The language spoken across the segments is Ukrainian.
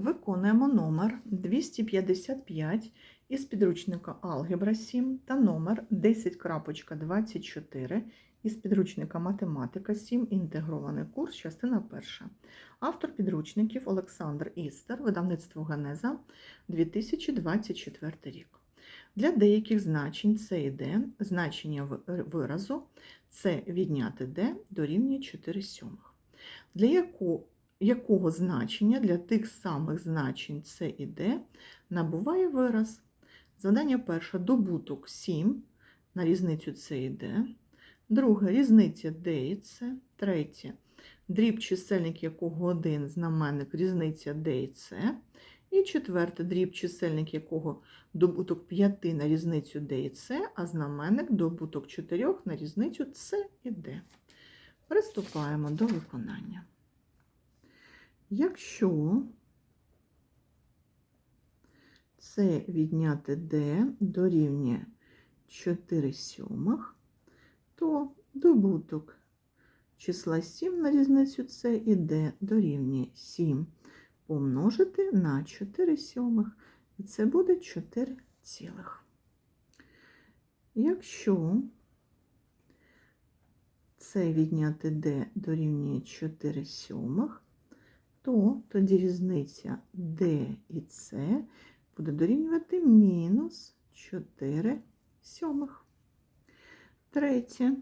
Виконуємо номер 255 із підручника Алгебра 7 та номер 10.24 із підручника Математика 7. Інтегрований курс, частина 1. Автор підручників Олександр Істер, видавництво Генеза 2024 рік. Для деяких значень С і Д значення виразу С відняти Д дорівнює 4 сьомих. Для яку, якого значення для тих самих значень С і Д набуває вираз. Завдання перше добуток 7 на різницю С і Д. Друге різниця Д і С. Третє дріб чисельник якого 1 знаменник різниця Д і С. І четверте дріб чисельник якого добуток 5 на різницю Д і С, а знаменник добуток 4 на різницю С і Д. Приступаємо до виконання. Якщо С відняти D дорівнює 4 сьомих, то добуток числа 7 на різницю С і D дорівнює 7 помножити на 4 сьомих, і це буде 4 цілих. Якщо С відняти D дорівнює 4 сьомих, то тоді різниця D і С буде дорівнювати мінус 4 сьомих. Третє.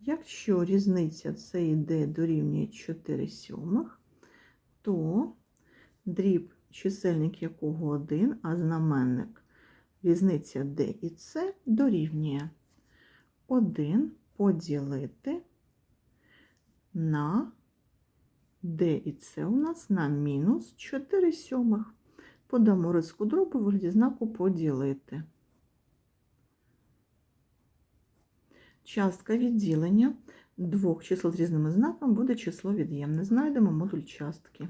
Якщо різниця С і Д дорівнює 4 сьомих, то дріб, чисельник якого 1, а знаменник різниця D і С дорівнює 1 поділити на D і С у нас на мінус 4 сьомих. Подамо риску дробу в вигляді знаку поділити. Частка відділення двох чисел з різними знаками буде число від'ємне. Знайдемо модуль частки.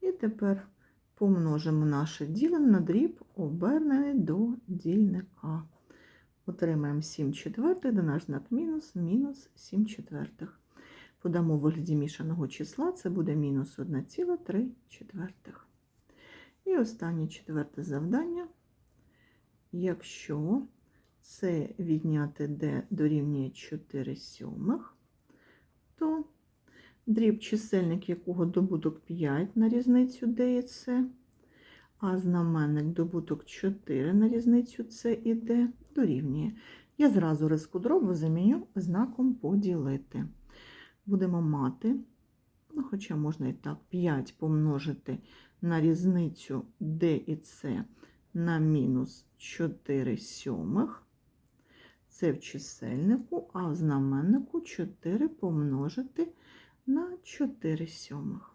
І тепер помножимо наше ділене на дріб, обернений до дільника. Отримаємо 7 четвертих, де наш знак мінус, мінус 7 четвертих. Подамо в вигляді мішаного числа, це буде мінус 1,3 четвертих. І останнє четверте завдання. Якщо С відняти D дорівнює 4 сьомих, то дріб чисельник якого добуток 5 на різницю D і С, а знаменник добуток 4 на різницю С і D дорівнює. Я зразу риску дробу заміню знаком поділити. Будемо мати, ну, хоча можна і так, 5 помножити на різницю D і С на мінус 4 сьомих. Це в чисельнику, а в знаменнику 4 помножити на 4 сьомих.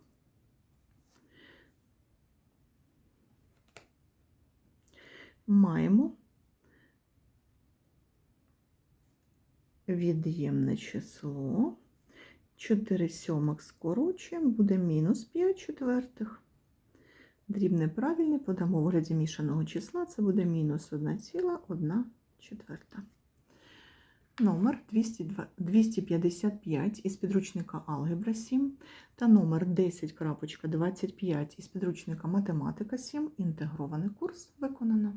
Маємо від'ємне число. 4 сьомих скорочуємо, буде мінус 5 четвертих. Дріб неправильний, подамо в вигляді мішаного числа, це буде мінус 1,1 четверта. Номер 255 із підручника Алгебра 7 та номер 10.25 із підручника Математика 7. Інтегрований курс виконано.